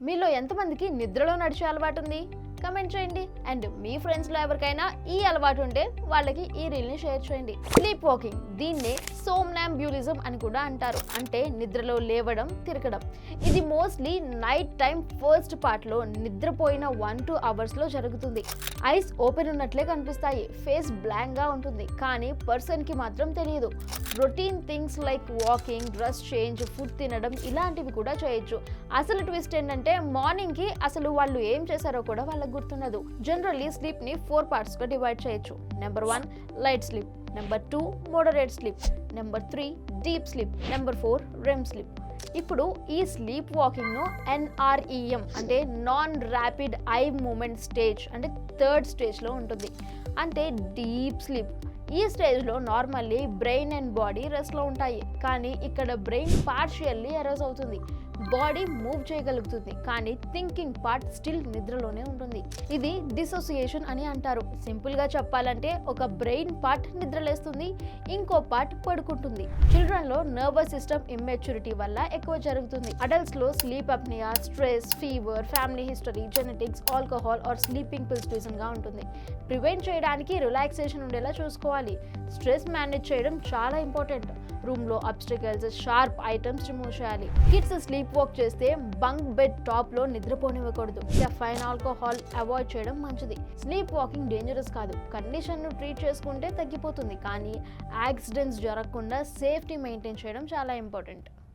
మీలో ఎంతమందికి నిద్రలో నడిచే అలవాటు ఉంది కమెంట్ చేయండి. అండ్ మీ ఫ్రెండ్స్లో ఎవరికైనా ఈ అలవాటు ఉంటే వాళ్ళకి ఈ రీల్ని షేర్ చేయండి. స్లీప్ వాకింగ్ దీన్నే సోమ్నాంబ్యూలిజం అని కూడా అంటారు. అంటే నిద్రలో లేవడం తిరగడం. ఇది మోస్ట్లీ నైట్ టైం ఫస్ట్ పార్ట్లో నిద్రపోయిన వన్ టూ అవర్స్లో జరుగుతుంది. ఐస్ ఓపెన్ ఉన్నట్లే కనిపిస్తాయి. ఫేస్ బ్లాంక్గా ఉంటుంది. కానీ పర్సన్కి మాత్రం తెలియదు. Routine things like walking dress change food తినడం ఇలాంటివి కూడా చేయొచ్చు. అసలు ట్విస్ట్ ఏంటంటే మార్నింగ్కి అసలు వాళ్ళు ఏం చేశారో కూడా వాళ్ళకి గుర్తుండదు. జనరల్లీ స్లీప్ని ఫోర్ పార్ట్స్గా డివైడ్ చేయొచ్చు. Number one light sleep number two moderate sleep number three deep sleep number four REM sleep ఇప్పుడు ఈ స్లీప్ వాకింగ్ను ఎన్ఆర్ఈఎం అంటే non rapid eye movement stage అంటే థర్డ్ స్టేజ్లో ఉంటుంది. అంటే డీప్ స్లీప్ ఈ స్టేజ్లో నార్మల్లీ బ్రెయిన్ అండ్ బాడీ రెస్ట్లో ఉంటాయి. కానీ ఇక్కడ బ్రెయిన్ పార్షియల్లీ ఎరోజ్ అవుతుంది. బాడీ మూవ్ చేయగలుగుతుంది కానీ థింకింగ్ పార్ట్ స్టిల్ నిద్రలోనే ఉంటుంది. ఇది డిసోసియేషన్ అని అంటారు. సింపుల్గా చెప్పాలంటే ఒక బ్రెయిన్ పార్ట్ నిద్రలేస్తుంది ఇంకో పార్ట్ పడుకుంటుంది. చిల్డ్రన్లో నర్వస్ సిస్టమ్ ఇమ్మెచ్యూరిటీ వల్ల ఎక్కువ జరుగుతుంది. అడల్ట్స్లో sleep apnoea stress fever family history genetics alcohol or sleeping pills రీజన్గా ఉంటుంది. ప్రివెంట్ చేయడానికి రిలాక్సేషన్ ఉండేలా చూసుకోవాలి. స్ట్రెస్ మేనేజ్ చేయడం చాలా ఇంపార్టెంట్ రూమ్లో అబ్స్టికల్స్ షార్ప్ ఐటమ్స్ రిమూవ్ చేయాలి. కిడ్స్ స్లీప్ వాక్ చేస్తే బంక్ బెడ్ టాప్లో నిద్రపోనివ్వకూడదు. కెఫైన్ ఆల్కహాల్ అవాయిడ్ చేయడం మంచిది. స్లీప్ వాకింగ్ డేంజరస్ కాదు. కండిషన్ను ట్రీట్ చేసుకుంటే తగ్గిపోతుంది. కానీ యాక్సిడెంట్స్ జరగకుండా సేఫ్టీ మెయింటైన్ చేయడం చాలా ఇంపార్టెంట్.